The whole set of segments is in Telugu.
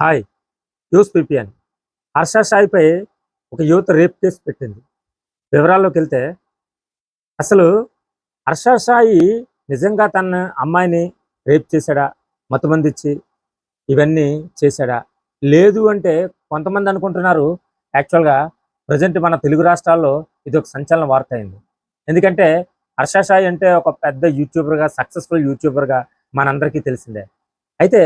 హాయ్ యూస్ పిపిఎన్ హర్ష సాయిపై ఒక యువత రేప్ కేసు పెట్టింది. వివరాల్లోకి వెళ్తే అసలు హర్ష సాయి నిజంగా తన అమ్మాయిని రేప్ చేశాడా? మతమందిచ్చి ఇవన్నీ చేశాడా? లేదు అంటే కొంతమంది అనుకుంటున్నారు యాక్చువల్గా ప్రజెంట్ మన తెలుగు రాష్ట్రాల్లో ఇది ఒక సంచలన వార్త అయింది. ఎందుకంటే హర్ష సాయి అంటే ఒక పెద్ద యూట్యూబర్గా సక్సెస్ఫుల్ యూట్యూబర్గా మనందరికీ తెలిసిందే. అయితే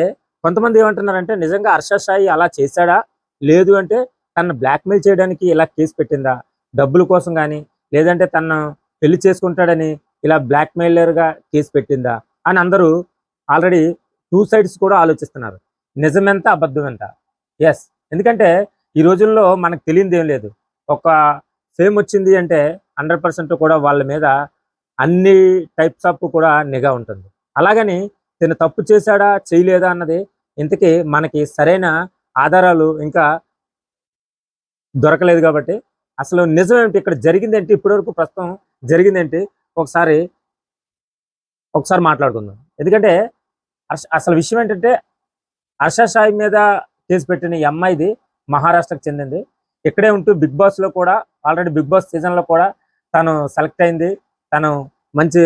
కొంతమంది ఏమంటున్నారంటే నిజంగా హర్షసాయి అలా చేశాడా? లేదు అంటే తను బ్లాక్మెయిల్ చేయడానికి ఇలా కేసు పెట్టిందా? డబ్బుల కోసం కానీ లేదంటే తను పెళ్ళి చేసుకుంటాడని ఇలా బ్లాక్మెయిలర్గా కేసు పెట్టిందా? అని అందరూ ఆల్రెడీ టూ సైడ్స్ కూడా ఆలోచిస్తున్నారు. నిజమెంత అబద్ధం ఎంత ఎస్ ఎందుకంటే ఈ రోజుల్లో మనకు తెలియదు ఏం లేదు. ఒక ఫేమ్ వచ్చింది అంటే హండ్రెడ్ పర్సెంట్ కూడా వాళ్ళ మీద అన్ని టైప్స్ ఆఫ్ కూడా నిఘా ఉంటుంది. అలాగని తను తప్పు చేశాడా? చేయలేదా? అన్నది ఇంతకీ మనకి సరైన ఆధారాలు ఇంకా దొరకలేదు కాబట్టి అసలు నిజం ఏమిటి? ఇక్కడ జరిగింది ఏంటి? ఇప్పటివరకు ప్రస్తుతం జరిగింది ఏంటి? ఒకసారి ఒకసారి మాట్లాడుకుందాం. ఎందుకంటే అసలు విషయం ఏంటంటే హర్ష సాయి మీద కేసు పెట్టిన ఈ అమ్మాయిది మహారాష్ట్రకు చెందింది. ఇక్కడే ఉంటూ బిగ్ బాస్లో కూడా ఆల్రెడీ బిగ్ బాస్ సీజన్లో కూడా తను సెలెక్ట్ అయింది. తను మంచి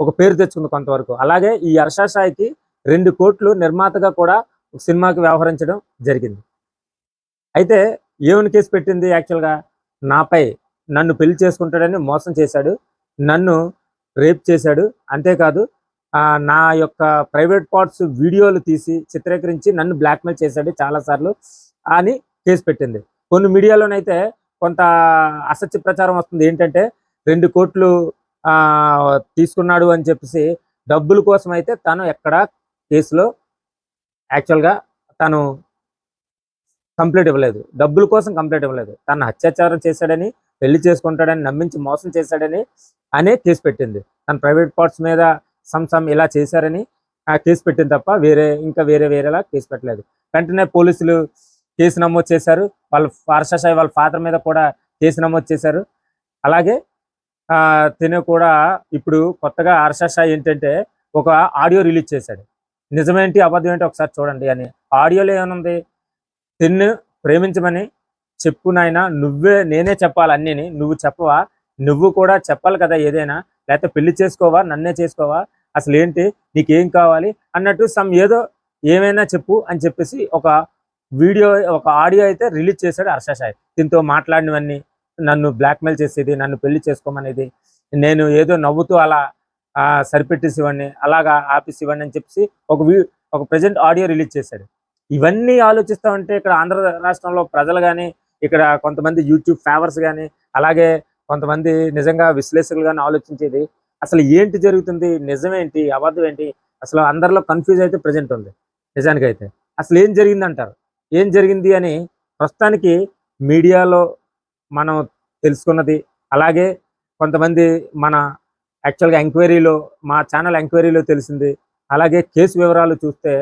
ఒక పేరు తెచ్చుకుంది కొంతవరకు. అలాగే ఈ హర్ష సాయికి రెండు కోట్లు నిర్మాతగా కూడా సినిమాకి వ్యవహరించడం జరిగింది. అయితే ఏమని కేసు పెట్టింది యాక్చువల్గా? నాపై నన్ను పెళ్ళి చేసుకుంటాడని మోసం చేశాడు. నన్ను రేప్ చేశాడు. అంతేకాదు నా యొక్క ప్రైవేట్ పార్ట్స్ వీడియోలు తీసి చిత్రీకరించి నన్ను బ్లాక్మెయిల్ చేశాడు చాలాసార్లు అని కేసు పెట్టింది. కొన్ని మీడియాలోనైతే కొంత అసత్య ప్రచారం వస్తుంది. ఏంటంటే రెండు కోట్లు తీసుకున్నాడు అని చెప్పేసి డబ్బుల కోసం అయితే తను ఎక్కడ కేసులో యాక్చువల్గా తను కంప్లీట్ ఇవ్వలేదు. డబ్బుల కోసం కంప్లీట్ ఇవ్వలేదు. తను అత్యాచారం చేశాడని పెళ్ళి చేసుకుంటాడని నమ్మించి మోసం చేశాడని అనే కేసు పెట్టింది. తన ప్రైవేట్ పార్ట్స్ మీద సమ్ సమ్ ఇలా చేశారని ఆ కేసు పెట్టింది తప్ప వేరే ఇంకా వేరే వేరేలా కేసు పెట్టలేదు. వెంటనే పోలీసులు కేసు నమోదు చేశారు. వాళ్ళ హర్షసాయి వాళ్ళ ఫాదర్ మీద కూడా కేసు నమోదు చేశారు. అలాగే ఆ, కూడా ఇప్పుడు కొత్తగా హర్షసాయి ఏంటంటే ఒక ఆడియో రిలీజ్ చేశాడు. నిజమేంటి? అబద్ధం ఏంటి ఒకసారి చూడండి అని. ఆడియోలో ఏమనుంది తిన్ను ప్రేమించమని చెప్పు నాయనా. నువ్వే నేనే చెప్పాలి అన్నీని. నువ్వు చెప్పవా? నువ్వు కూడా చెప్పాలి కదా ఏదైనా. లేకపోతే పెళ్ళి చేసుకోవా? నన్నే చేసుకోవా? అసలు ఏంటి? నీకేం కావాలి? అన్నట్టు సమ్ ఏదో ఏమైనా చెప్పు అని చెప్పేసి ఒక వీడియో ఒక ఆడియో అయితే రిలీజ్ చేశాడు హర్ష సాయి. దీంతో మాట్లాడినవన్నీ నన్ను బ్లాక్మెయిల్ చేసేది నన్ను పెళ్ళి చేసుకోమనేది. నేను ఏదో నవ్వుతూ అలా సరిపెట్టేసి ఇవ్వండి. అలాగా ఆపేసి ఇవ్వండి అని చెప్పేసి ఒక వీ ఒక ప్రజెంట్ ఆడియో రిలీజ్ చేశాడు. ఇవన్నీ ఆలోచిస్తా ఉంటే ఇక్కడ ఆంధ్ర రాష్ట్రంలో ప్రజలు కానీ ఇక్కడ కొంతమంది యూట్యూబ్ ఫేవర్స్ కానీ అలాగే కొంతమంది నిజంగా విశ్లేషకులు కానీ ఆలోచించేది అసలు ఏంటి జరుగుతుంది నిజమేంటి అబద్ధం ఏంటి? అసలు అందరిలో కన్ఫ్యూజ్ అయితే ప్రజెంట్ ఉంది. నిజానికైతే అసలు ఏం జరిగింది అంటారు? ఏం జరిగింది అని ప్రస్తుతానికి మీడియాలో మనం తెలుసుకున్నది. అలాగే కొంతమంది మన యాక్చువల్గా ఎంక్వైరీలో మా ఛానల్ ఎంక్వైరీలో తెలిసింది. అలాగే కేసు వివరాలు చూస్తే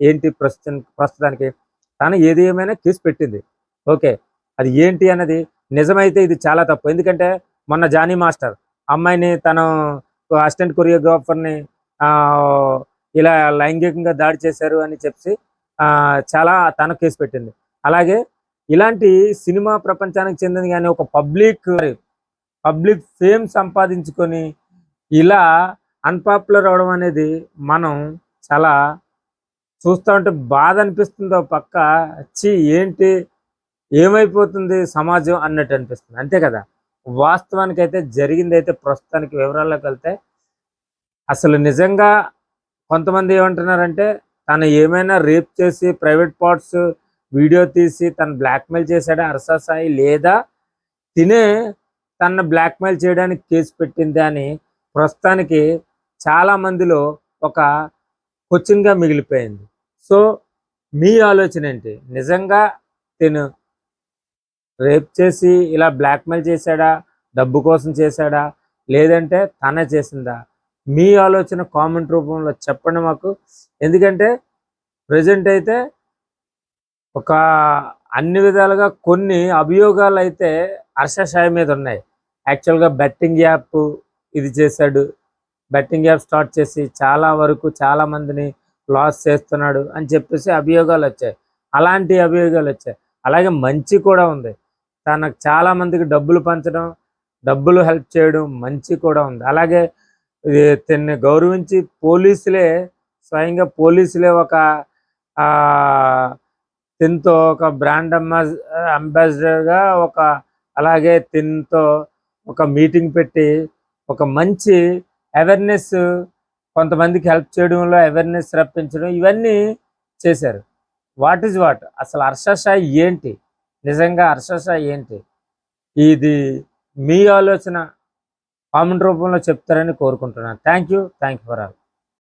ఏంటి ప్రస్తుతం ప్రస్తుతానికి. తను ఏది ఏమైనా కేసు పెట్టింది. ఓకే. అది ఏంటి అన్నది నిజమైతే ఇది చాలా తప్పు. ఎందుకంటే మొన్న జానీ మాస్టర్ అమ్మాయిని తను అసిస్టెంట్ కొరియోగ్రాఫర్ని ఇలా లైంగికంగా దాడి చేశారు అని చెప్పి చాలా తన కేసు పెట్టింది. అలాగే ఇలాంటి సినిమా ప్రపంచానికి చెందిన కానీ ఒక పబ్లిక్ పబ్లిక్ ఫేమ్ సంపాదించుకొని ఇలా అన్పాపులర్ అవడం అనేది మనం చాలా చూస్తూ ఉంటే బాధ అనిపిస్తుందో పక్క చి ఏంటి ఏమైపోతుంది సమాజం అన్నట్టు అనిపిస్తుంది. అంతే కదా? వాస్తవానికి అయితే జరిగింది అయితే ప్రస్తుతానికి వివరాల్లోకి వెళ్తే అసలు నిజంగా కొంతమంది ఏమంటున్నారంటే తను ఏమైనా రేప్ చేసి ప్రైవేట్ పార్ట్స్ వీడియో తీసి తను బ్లాక్మెయిల్ చేశాడా హర్ష సాయి లేదా తినే తన బ్లాక్మెయిల్ చేయడానికి కేసు పెట్టింది అని ప్రస్తుతానికి చాలా మందిలో ఒక క్వశ్చన్గా మిగిలిపోయింది. సో మీ ఆలోచన ఏంటి? నిజంగా తిను. రేప్ చేసి ఇలా బ్లాక్మెయిల్ చేశాడా? డబ్బు కోసం చేశాడా? లేదంటే తనే చేసిందా? మీ ఆలోచన కామెంట్ రూపంలో చెప్పండి మాకు. ఎందుకంటే ప్రజెంట్ అయితే ఒక అన్ని విధాలుగా కొన్ని అభియోగాలు అయితే హర్ష మీద ఉన్నాయి. యాక్చువల్గా బెట్టింగ్ యాప్ ఇది చేశాడు. బెట్టింగ్ యాప్ స్టార్ట్ చేసి చాలా వరకు చాలా మందిని లాస్ చేస్తున్నాడు అని చెప్పేసి అభియోగాలు వచ్చాయి. అలాంటి అభియోగాలు వచ్చాయి. అలాగే మంచి కూడా ఉంది. తనకు చాలా మందికి డబ్బులు పంచడం డబ్బులు హెల్ప్ చేయడం మంచి కూడా ఉంది. అలాగే ఇది గౌరవించి పోలీసులే స్వయంగా పోలీసులే ఒక తిన్తో ఒక బ్రాండ్ అంబాస్ అంబాసిడర్గా ఒక అలాగే తిన్తో ఒక మీటింగ్ పెట్టి ఒక మంచి అవేర్నెస్ కొంతమందికి హెల్ప్ చేయడంలో అవేర్నెస్ రప్పించడం ఇవన్నీ చేశారు. వాట్ ఈజ్ వాట్ అసలు హర్షసాయి ఏంటి? నిజంగా హర్షసాయి ఏంటి? ఇది మీ ఆలోచన కామెంట్ రూపంలో చెప్తారని కోరుకుంటున్నాను. Thank you thank you for all